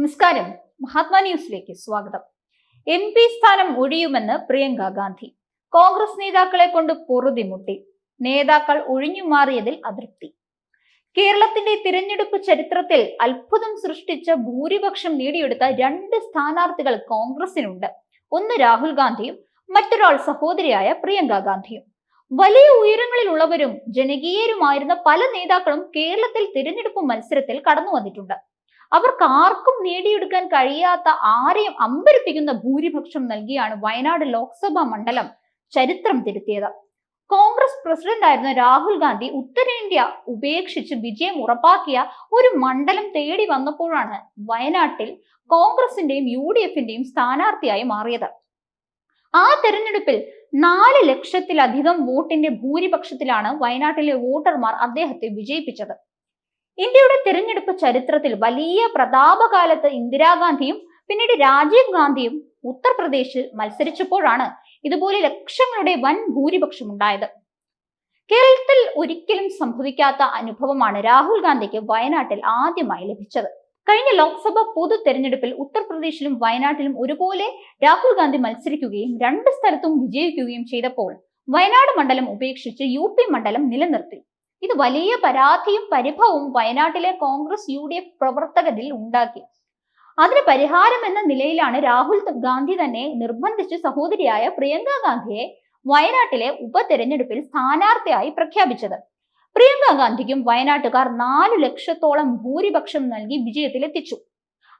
നമസ്കാരം. മഹാത്മാ ന്യൂസിലേക്ക് സ്വാഗതം. എം പി സ്ഥാനം ഒഴിയുമെന്ന് പ്രിയങ്ക ഗാന്ധി. കോൺഗ്രസ് നേതാക്കളെ കൊണ്ട് പൊറുതിമുട്ടി നേതാക്കൾ ഒഴിഞ്ഞു മാറിയതിൽ അതൃപ്തി. കേരളത്തിന്റെ തിരഞ്ഞെടുപ്പ് ചരിത്രത്തിൽ അത്ഭുതം സൃഷ്ടിച്ച ഭൂരിപക്ഷം നേടിയെടുത്ത രണ്ട് സ്ഥാനാർത്ഥികൾ കോൺഗ്രസിനുണ്ട്. ഒന്ന് രാഹുൽ ഗാന്ധിയും മറ്റൊരാൾ സഹോദരിയായ പ്രിയങ്ക ഗാന്ധിയും. വലിയ ഉയരങ്ങളിലുള്ളവരും ജനകീയരുമായിരുന്ന പല നേതാക്കളും കേരളത്തിൽ തിരഞ്ഞെടുപ്പ് മത്സരത്തിൽ കടന്നു വന്നിട്ടുണ്ട് അവർക്ക് ആർക്കും നേടിയെടുക്കാൻ കഴിയാത്ത ആരെയും അമ്പരിപ്പിക്കുന്ന ഭൂരിപക്ഷം നൽകിയാണ് വയനാട് ലോക്സഭാ മണ്ഡലം ചരിത്രം തിരുത്തിയത്. കോൺഗ്രസ് പ്രസിഡന്റ് ആയിരുന്ന രാഹുൽ ഗാന്ധി ഉത്തരേന്ത്യ ഉപേക്ഷിച്ച് വിജയം ഉറപ്പാക്കിയ ഒരു മണ്ഡലം തേടി വന്നപ്പോഴാണ് വയനാട്ടിൽ കോൺഗ്രസിന്റെയും യു ഡി എഫിന്റെയും സ്ഥാനാർത്ഥിയായി മാറിയത്. ആ തെരഞ്ഞെടുപ്പിൽ നാല് ലക്ഷത്തിലധികം വോട്ടിന്റെ ഭൂരിപക്ഷത്തിലാണ് വയനാട്ടിലെ വോട്ടർമാർ അദ്ദേഹത്തെ വിജയിപ്പിച്ചത്. ഇന്ത്യയുടെ തിരഞ്ഞെടുപ്പ് ചരിത്രത്തിൽ വലിയ പ്രതാപകാലത്ത് ഇന്ദിരാഗാന്ധിയും പിന്നീട് രാജീവ് ഗാന്ധിയും ഉത്തർപ്രദേശിൽ മത്സരിച്ചപ്പോഴാണ് ഇതുപോലെ ലക്ഷങ്ങളുടെ വൻ ഭൂരിപക്ഷം ഉണ്ടായത്. കേരളത്തിൽ ഒരിക്കലും സംഭവിക്കാത്ത അനുഭവമാണ് രാഹുൽ ഗാന്ധിക്ക് വയനാട്ടിൽ ആദ്യമായി ലഭിച്ചത്. കഴിഞ്ഞ ലോക്സഭ പൊതു തെരഞ്ഞെടുപ്പിൽ ഉത്തർപ്രദേശിലും വയനാട്ടിലും ഒരുപോലെ രാഹുൽ ഗാന്ധി മത്സരിക്കുകയും രണ്ട് സ്ഥലത്തും വിജയിക്കുകയും ചെയ്തപ്പോൾ വയനാട് മണ്ഡലം ഉപേക്ഷിച്ച് യു മണ്ഡലം നിലനിർത്തി. ഇത് വലിയ പരാതിയും പരിഭവവും വയനാട്ടിലെ കോൺഗ്രസ് യു ഡി എഫ് പ്രവർത്തകരിൽ ഉണ്ടാക്കി. അതിന് പരിഹാരം എന്ന നിലയിലാണ് രാഹുൽ ഗാന്ധി തന്നെ നിർബന്ധിച്ച് സഹോദരിയായ പ്രിയങ്ക ഗാന്ധിയെ വയനാട്ടിലെ ഉപതെരഞ്ഞെടുപ്പിൽ സ്ഥാനാർത്ഥിയായി പ്രഖ്യാപിച്ചത്. പ്രിയങ്ക ഗാന്ധിക്കും വയനാട്ടുകാർ നാലു ലക്ഷത്തോളം ഭൂരിപക്ഷം നൽകി വിജയത്തിലെത്തിച്ചു.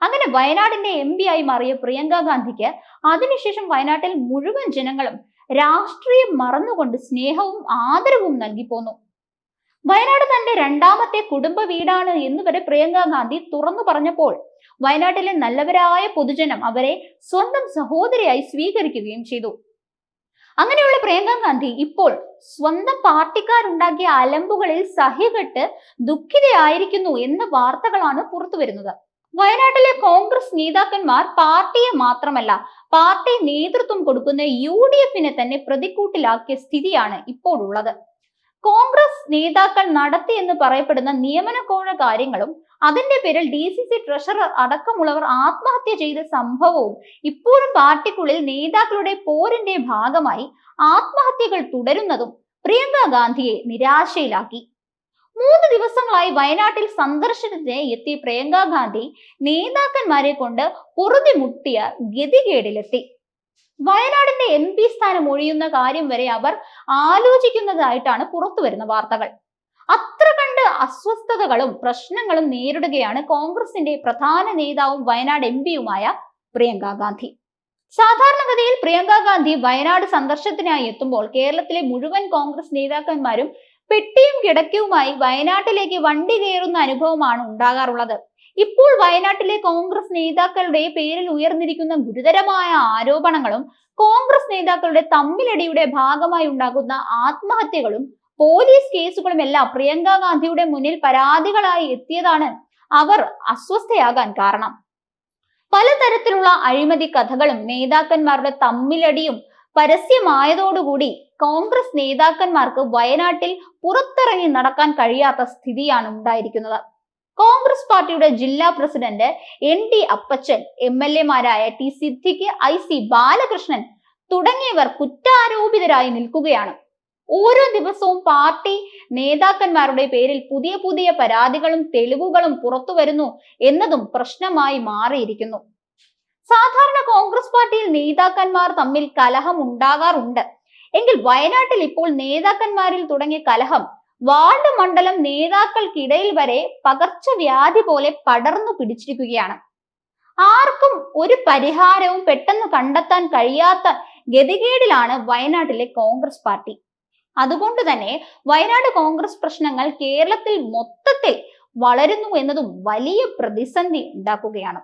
അങ്ങനെ വയനാടിന്റെ എം പി ആയി മാറിയ പ്രിയങ്ക ഗാന്ധിക്ക് അതിനുശേഷം വയനാട്ടിൽ മുഴുവൻ ജനങ്ങളും രാഷ്ട്രീയം മറന്നുകൊണ്ട് സ്നേഹവും ആദരവും നൽകി പോന്നു. വയനാട് തന്റെ രണ്ടാമത്തെ കുടുംബ വീടാണ് എന്ന് വരെ പ്രിയങ്ക ഗാന്ധി തുറന്നു പറഞ്ഞപ്പോൾ വയനാട്ടിലെ നല്ലവരായ പൊതുജനം അവരെ സ്വന്തം സഹോദരിയായി സ്വീകരിക്കുകയും ചെയ്തു. അങ്ങനെയുള്ള പ്രിയങ്ക ഗാന്ധി ഇപ്പോൾ സ്വന്തം പാർട്ടിക്കാരുണ്ടാക്കിയ അലമ്പുകളിൽ സഹികെട്ട് ദുഃഖിതയായിരിക്കുന്നു എന്ന വാർത്തകളാണ് പുറത്തു വരുന്നത്. വയനാട്ടിലെ കോൺഗ്രസ് നേതാക്കന്മാർ പാർട്ടിയെ മാത്രമല്ല പാർട്ടി നേതൃത്വം കൊടുക്കുന്ന യു ഡി എഫിനെ തന്നെ പ്രതിക്കൂട്ടിലാക്കിയ സ്ഥിതിയാണ് ഇപ്പോൾ ഉള്ളത് കോൺഗ്രസ് നേതാക്കൾ നടത്തി എന്ന് പറയപ്പെടുന്ന നിയമനക്കോഴ കാര്യങ്ങളും അതിന്റെ പേരിൽ ഡി സി സി ട്രഷറർ അടക്കമുള്ളവർ ആത്മഹത്യ ചെയ്ത സംഭവവും ഇപ്പോഴും പാർട്ടിക്കുള്ളിൽ നേതാക്കളുടെ പോരിന്റെ ഭാഗമായി ആത്മഹത്യകൾ തുടരുന്നതും പ്രിയങ്ക ഗാന്ധിയെ നിരാശയിലാക്കി. മൂന്ന് ദിവസങ്ങളായി വയനാട്ടിൽ സന്ദർശനത്തിന് എത്തിയ പ്രിയങ്ക ഗാന്ധി നേതാക്കന്മാരെ കൊണ്ട് പൊറുതി മുട്ടിയ ഗതികേടിലെത്തി. വയനാടിന്റെ എം പി സ്ഥാനം ഒഴിയുന്ന കാര്യം വരെ അവർ ആലോചിക്കുന്നതായിട്ടാണ് പുറത്തു വരുന്ന വാർത്തകൾ. അത്ര കണ്ട് അസ്വസ്ഥതകളും പ്രശ്നങ്ങളും നേരിടുകയാണ് കോൺഗ്രസിന്റെ പ്രധാന നേതാവും വയനാട് എം പിയുമായ പ്രിയങ്ക ഗാന്ധി. സാധാരണഗതിയിൽ പ്രിയങ്ക ഗാന്ധി വയനാട് സന്ദർശനത്തിനായി എത്തുമ്പോൾ കേരളത്തിലെ മുഴുവൻ കോൺഗ്രസ് നേതാക്കന്മാരും പെട്ടിയും കിടക്കയുമായി വയനാട്ടിലേക്ക് വണ്ടി കയറുന്ന അനുഭവമാണ് ഉണ്ടാകാറുള്ളത്. ഇപ്പോൾ വയനാട്ടിലെ കോൺഗ്രസ് നേതാക്കളുടെ പേരിൽ ഉയർന്നിരിക്കുന്ന ഗുരുതരമായ ആരോപണങ്ങളും കോൺഗ്രസ് നേതാക്കളുടെ തമ്മിലടിയുടെ ഭാഗമായി ഉണ്ടാകുന്ന ആത്മഹത്യകളും പോലീസ് കേസുകളും എല്ലാം പ്രിയങ്ക ഗാന്ധിയുടെ മുന്നിൽ പരാതികളായി എത്തിയതാണ് അവർ അസ്വസ്ഥയാകാൻ കാരണം. പലതരത്തിലുള്ള അഴിമതി കഥകളും നേതാക്കന്മാരുടെ തമ്മിലടിയും പരസ്യമായതോടുകൂടി കോൺഗ്രസ് നേതാക്കന്മാർക്ക് വയനാട്ടിൽ പുറത്തിറങ്ങി നടക്കാൻ കഴിയാത്ത സ്ഥിതിയാണ് ഉണ്ടായിരിക്കുന്നത്. കോൺഗ്രസ് പാർട്ടിയുടെ ജില്ലാ president N D Appachan M L എമാരായ T Siddique I C Balakrishnan തുടങ്ങിയവർ കുറ്റാരോപിതരായി നിൽക്കുകയാണ്. ഓരോ ദിവസവും പാർട്ടി നേതാക്കന്മാരുടെ പേരിൽ പുതിയ പുതിയ പരാതികളും തെളിവുകളും പുറത്തു വരുന്നു എന്നതും പ്രശ്നമായി മാറിയിരിക്കുന്നു. സാധാരണ കോൺഗ്രസ് പാർട്ടിയിൽ നേതാക്കന്മാർ തമ്മിൽ കലഹം ഉണ്ടാകാറുണ്ട്. എങ്കിൽ വയനാട്ടിൽ ഇപ്പോൾ നേതാക്കന്മാരിൽ തുടങ്ങിയ കലഹം വാർഡ് മണ്ഡലം നേതാക്കൾക്കിടയിൽ വരെ പകർച്ചവ്യാധി പോലെ പടർന്നു പിടിച്ചിരിക്കുകയാണ്. ആർക്കും ഒരു പരിഹാരവും പെട്ടെന്ന് കണ്ടെത്താൻ കഴിയാത്ത ഗതികേടിലാണ് വയനാട്ടിലെ കോൺഗ്രസ് പാർട്ടി. അതുകൊണ്ട് തന്നെ വയനാട് കോൺഗ്രസ് പ്രശ്നങ്ങൾ കേരളത്തിൽ മൊത്തത്തിൽ വളരുന്നു എന്നതും വലിയ പ്രതിസന്ധി ഉണ്ടാക്കുകയാണ്.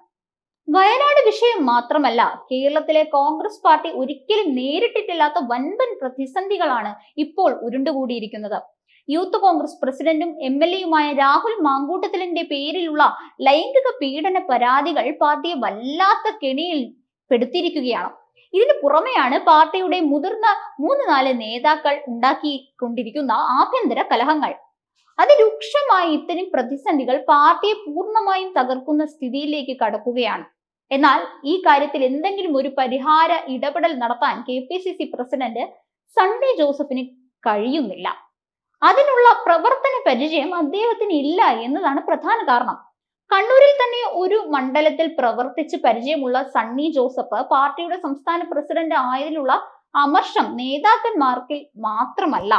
വയനാട് വിഷയം മാത്രമല്ല കേരളത്തിലെ കോൺഗ്രസ് പാർട്ടി ഒരിക്കലും നേരിട്ടിട്ടില്ലാത്ത വൻപൻ പ്രതിസന്ധികളാണ് ഇപ്പോൾ ഉരുണ്ടുകൂടിയിരിക്കുന്നത്. യൂത്ത് കോൺഗ്രസ് പ്രസിഡന്റും എം എൽ എയുമായ രാഹുൽ മാങ്കൂട്ടത്തിലിന്റെ പേരിലുള്ള ലൈംഗിക പീഡന പരാതികൾ പാർട്ടിയെ വല്ലാത്ത കെണിയിൽ പെടുത്തിയിരിക്കുകയാണ്. ഇതിന് പുറമെയാണ് പാർട്ടിയുടെ മുതിർന്ന മൂന്ന് നാല് നേതാക്കൾ ഉണ്ടാക്കിക്കൊണ്ടിരിക്കുന്ന ആഭ്യന്തര കലഹങ്ങൾ. അതിരൂക്ഷമായി ഇത്തരം പ്രതിസന്ധികൾ പാർട്ടിയെ പൂർണമായും തകർക്കുന്ന സ്ഥിതിയിലേക്ക് കടക്കുകയാണ്. എന്നാൽ ഈ കാര്യത്തിൽ എന്തെങ്കിലും ഒരു പരിഹാര ഇടപെടൽ നടത്താൻ K P C C president Sunny ജോസഫിന് കഴിയുന്നില്ല. അതിനുള്ള പ്രവർത്തന പരിചയം അദ്ദേഹത്തിന് ഇല്ല എന്നതാണ് പ്രധാന കാരണം. കണ്ണൂരിൽ തന്നെ ഒരു മണ്ഡലത്തിൽ പ്രവർത്തിച്ച് പരിചയമുള്ള സണ്ണി ജോസഫ് പാർട്ടിയുടെ സംസ്ഥാന പ്രസിഡന്റ് ആയതിലുള്ള അമർഷം നേതാക്കന്മാർക്കിൽ മാത്രമല്ല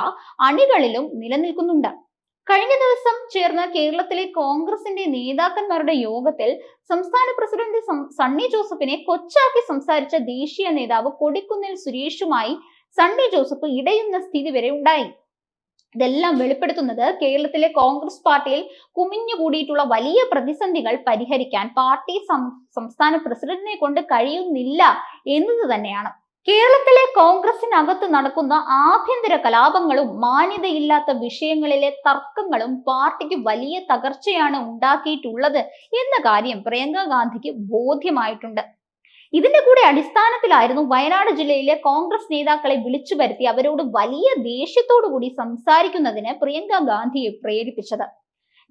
അണികളിലും നിലനിൽക്കുന്നുണ്ട്. കഴിഞ്ഞ ദിവസം ചേർന്ന കേരളത്തിലെ കോൺഗ്രസിന്റെ നേതാക്കന്മാരുടെ യോഗത്തിൽ സംസ്ഥാന പ്രസിഡന്റ് സണ്ണി ജോസഫിനെ കൊച്ചാക്കി സംസാരിച്ച ദേശീയ നേതാവ് കൊടിക്കുന്നിൽ സുരേഷുമായി സണ്ണി ജോസഫ് ഇടയുന്ന സ്ഥിതി വരെ ഉണ്ടായി. ഇതെല്ലാം വെളിപ്പെടുത്തുന്നത് കേരളത്തിലെ കോൺഗ്രസ് പാർട്ടിയിൽ കുമിഞ്ഞുകൂടിയിട്ടുള്ള വലിയ പ്രതിസന്ധികൾ പരിഹരിക്കാൻ പാർട്ടി സംസ്ഥാന പ്രസിഡന്റിനെ കൊണ്ട് കഴിയുന്നില്ല എന്നത് തന്നെയാണ്. കേരളത്തിലെ കോൺഗ്രസിനകത്ത് നടക്കുന്ന ആഭ്യന്തര കലാപങ്ങളും മാന്യതയില്ലാത്ത വിഷയങ്ങളിലെ തർക്കങ്ങളും പാർട്ടിക്ക് വലിയ തകർച്ചയാണ് ഉണ്ടാക്കിയിട്ടുള്ളത് എന്ന കാര്യം പ്രിയങ്ക ഗാന്ധിക്ക് ബോധ്യമായിട്ടുണ്ട്. ഇതിന്റെ കൂടെ അടിസ്ഥാനത്തിലായിരുന്നു വയനാട് ജില്ലയിലെ കോൺഗ്രസ് നേതാക്കളെ വിളിച്ചു വരുത്തി അവരോട് വലിയ ദേഷ്യത്തോടു കൂടി സംസാരിക്കുന്നതിന് പ്രിയങ്ക ഗാന്ധിയെ പ്രേരിപ്പിച്ചത്.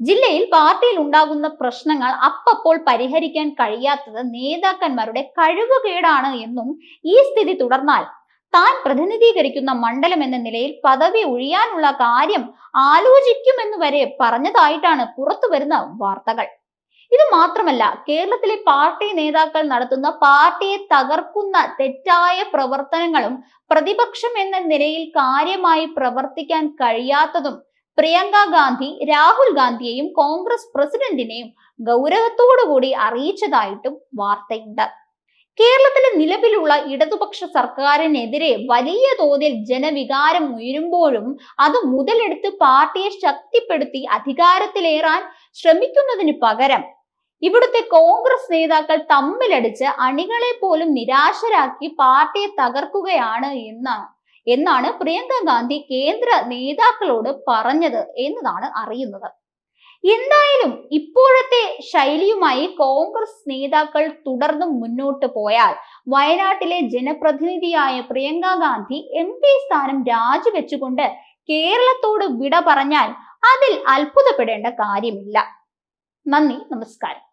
ജില്ലയിൽ പാർട്ടിയിൽ ഉണ്ടാകുന്ന പ്രശ്നങ്ങൾ അപ്പപ്പോൾ പരിഹരിക്കാൻ കഴിയാത്തത് നേതാക്കന്മാരുടെ കഴിവുകേടാണ് എന്നും ഈ സ്ഥിതി തുടർന്നാൽ താൻ പ്രതിനിധീകരിക്കുന്ന മണ്ഡലം എന്ന നിലയിൽ പദവി ഒഴിയാനുള്ള കാര്യം ആലോചിക്കുമെന്ന് വരെ പറഞ്ഞതായിട്ടാണ് പുറത്തു വരുന്ന വാർത്തകൾ. ഇത് മാത്രമല്ല കേരളത്തിലെ പാർട്ടി നേതാക്കൾ നടത്തുന്ന പാർട്ടിയെ തകർക്കുന്ന തെറ്റായ പ്രവർത്തനങ്ങളും പ്രതിപക്ഷം എന്ന നിലയിൽ കാര്യമായി പ്രവർത്തിക്കാൻ കഴിയാത്തതും പ്രിയങ്ക ഗാന്ധി രാഹുൽ ഗാന്ധിയെയും കോൺഗ്രസ് പ്രസിഡന്റിനെയും ഗൗരവത്തോടുകൂടി അറിയിച്ചതായിട്ടും വാർത്തയുണ്ട്. കേരളത്തിലെ നിലവിലുള്ള ഇടതുപക്ഷ സർക്കാരിനെതിരെ വലിയ തോതിൽ ജനവികാരം ഉയരുമ്പോഴും അത് മുതലെടുത്ത് പാർട്ടിയെ ശക്തിപ്പെടുത്തി അധികാരത്തിലേറാൻ ശ്രമിക്കുന്നതിന് പകരം ഇവിടുത്തെ കോൺഗ്രസ് നേതാക്കൾ തമ്മിലടിച്ച് അണികളെ പോലും നിരാശരാക്കി പാർട്ടിയെ തകർക്കുകയാണ് എന്ന് എന്നാണ് പ്രിയങ്ക ഗാന്ധി കേന്ദ്ര നേതാക്കളോട് പറഞ്ഞത് എന്നതാണ് അറിയുന്നത്. എന്തായാലും ഇപ്പോഴത്തെ ശൈലിയുമായി കോൺഗ്രസ് നേതാക്കൾ തുടർന്നും മുന്നോട്ട് പോയാൽ വയനാട്ടിലെ ജനപ്രതിനിധിയായ പ്രിയങ്ക ഗാന്ധി എം പി സ്ഥാനം രാജിവെച്ചുകൊണ്ട് കേരളത്തോട് വിട പറഞ്ഞാൽ അതിൽ അത്ഭുതപ്പെടേണ്ട കാര്യമില്ല. നന്ദി നമസ്കാരം.